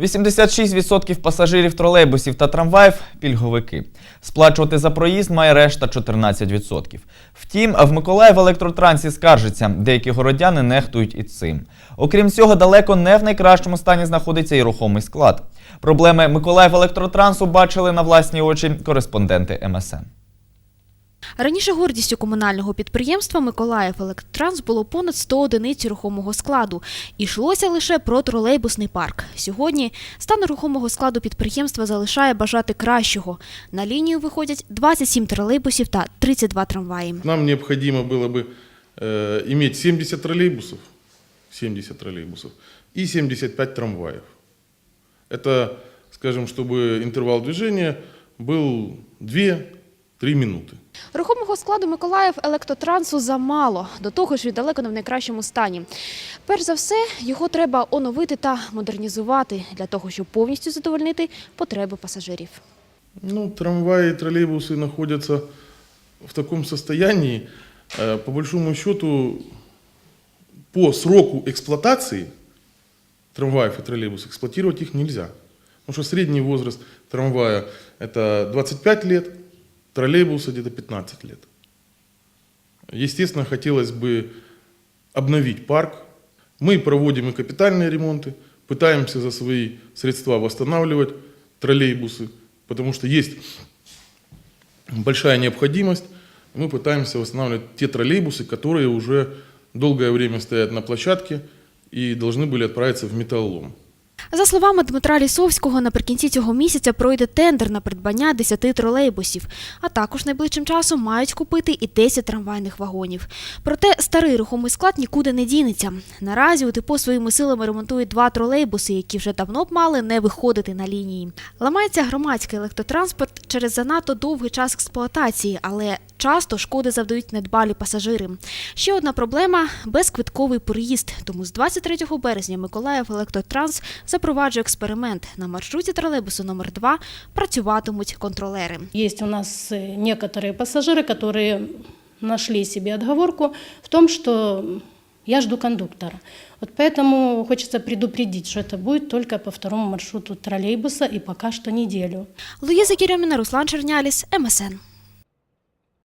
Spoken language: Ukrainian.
86% пасажирів тролейбусів та трамваїв пільговики. Сплачувати за проїзд має решта 14%. Втім, в Миколаїв електротрансі скаржиться, деякі городяни нехтують і цим. Окрім цього, далеко не в найкращому стані знаходиться і рухомий склад. Проблеми Миколаїв електротрансу бачили на власні очі кореспонденти МСН. Раніше гордістю комунального підприємства Миколаїв Електранс було понад 100 одиниць рухомого складу. Ішлося лише про тролейбусний парк. Сьогодні стан рухомого складу підприємства залишає бажати кращого. На лінію виходять 27 тролейбусів та 32 трамваї. Нам необхідно було б мати 70 тролейбусів, 70 тролейбусів і 75 трамваїв. Це, скажімо, щоб інтервал движення був 2 Три минути. Рухомого складу Миколаїв електротрансу замало. До того ж, він далеко не в найкращому стані. Перш за все, його треба оновити та модернізувати для того, щоб повністю задовольнити потреби пасажирів. Ну, трамваї, тролейбуси знаходяться в такому стані, е, по большому счету, по сроку експлуатації трамваїв і тролейбусів експлуатувати їх не можна. Тому що середній возраст трамвая – це 25 років, троллейбуса где-то 15 лет. Естественно, хотелось бы обновить парк. Мы проводим и капитальные ремонты, пытаемся за свои средства восстанавливать троллейбусы, потому что есть большая необходимость. Мы пытаемся восстанавливать те троллейбусы, которые уже долгое время стоят на площадке и должны были отправиться в металлолом. За словами Дмитра Лісовського, наприкінці цього місяця пройде тендер на придбання 10 тролейбусів, а також найближчим часом мають купити і 10 трамвайних вагонів. Проте старий рухомий склад нікуди не дінеться. Наразі у депо своїми силами ремонтують два тролейбуси, які вже давно б мали не виходити на лінії. Ламається громадський електротранспорт через занадто довгий час експлуатації, але часто шкоди завдають недбалі пасажири. Ще одна проблема безквитковий проїзд. Тому з 23 березня Миколаїв Електротранс запроваджує експеримент. На маршруті тролейбусу номер 2 працюватимуть контролери. Есть у нас э, некоторые пассажиры, которые нашли себе отговорку в том, что я жду кондуктора. Вот поэтому хочется предупредить, что это будет только по второму маршруту троллейбуса и пока что неделю. Луїза Кірьоміна, Руслан Черняліс, МСН.